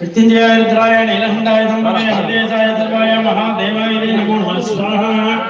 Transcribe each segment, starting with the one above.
मृत्युंजयाय रुद्राय नीलकंठाय संभवे हृदयसाय सर्वाय महादेवाय ते नमो नमः स्वाहा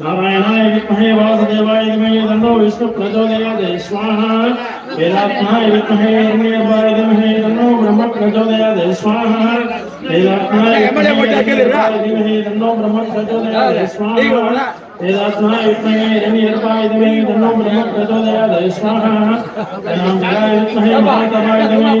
नारायणाय विद्महे वासुदेवाय धीमहि तन्नो विष्णु प्रचोदयात् स्वाहा। वेदात्माय विद्महे हिरण्यगर्भाय धीमहि तन्नो ब्रह्म प्रचोदयात् स्वाहा। वेदात्मनाय धीमहि तन्नो ब्रह्म प्रचोदयात् स्वाहा। वेदात्माय विद्महे हिरण्यगर्भाय धीमहि तन्नो ब्रह्म प्रचोदयात् स्वाहा। वेदात्माय विद्महे महातमाय धीमहि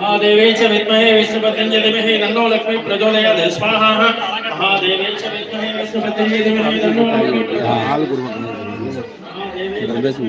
महादेवे च विद्महे विष्णुपत्न्यै धीमहि तन्नो स्वाहा। महादेवे च विद्महे विष्णुपत्न्यै धीमहि तन्नो लक्ष्मी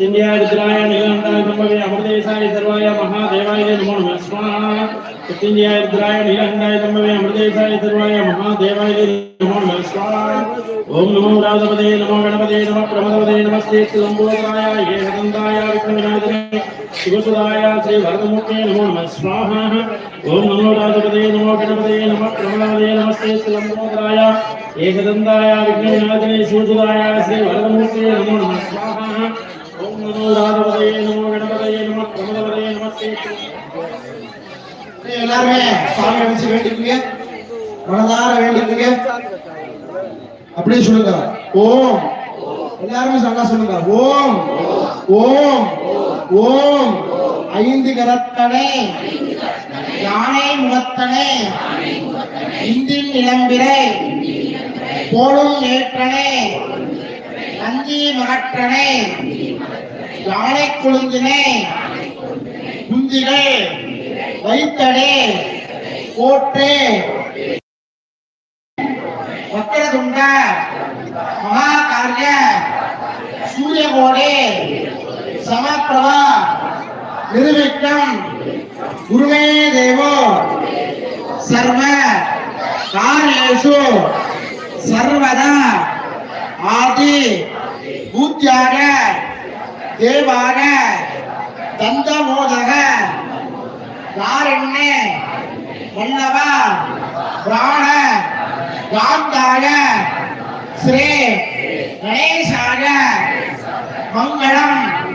మృత్యుంజయాయ నిలందాయ అమృతేశాయ సర్వాయ మహాదేవాయ నమో నమస్వాహ మృత్యుంజయాయ రుద్రాయ నిలందాయ తమ్మవే అమృతేశాయ సర్వాయ మహాదేవాయ నమో నమస్వాహ ఓం నమో రాజపదే నమో గణపదే నమ ప్రమదపదే నమస్తే శివంబోధాయ ఏకదందాయ విఘ్నవినాశనే శివసుదాయ శ్రీ వరదమూర్తే నమో నమస్వాహ ఓం నమో రాజపదే నమో గణపదే నమ ప్రమదపదే నమస్తే శివంబోధాయ ఏకదందాయ విఘ్నవినాశనే శివసుదాయ శ్రీ వరదమూర్తే నమో నమస్వాహ நமோ ராஜபதே நமோ கணபதே எல்லாருமே சாமி அடிச்சு வேண்டிக்குங்க. மனதார வேண்டிக்குங்க. அப்படியே சொல்லுங்க. ஓம். எல்லாருமே சண்டா சொல்லுங்க. ஓம். ஓம். ஓம். ஐந்து கரத்தனை. யானை முகத்தனை. இந்தின் இளம்பிரை போலும் ஏற்றனை. நந்தி மகற்றனை. யானை கொழுந்தினே குந்திலே வைத்தடே கோட்டே வக்கரதுண்ட மகாகாரிய சூரியகோடே சமப்பிரபா நிருவிக்கம் குருமே தேவோ சர்வ காரியேஷு சர்வதா ஆதி பூத்தியாக தேவாக தந்தமோதக காரண்ய வல்லவ பிராண காந்தாய ஸ்ரீ கணேசாய மங்களம்.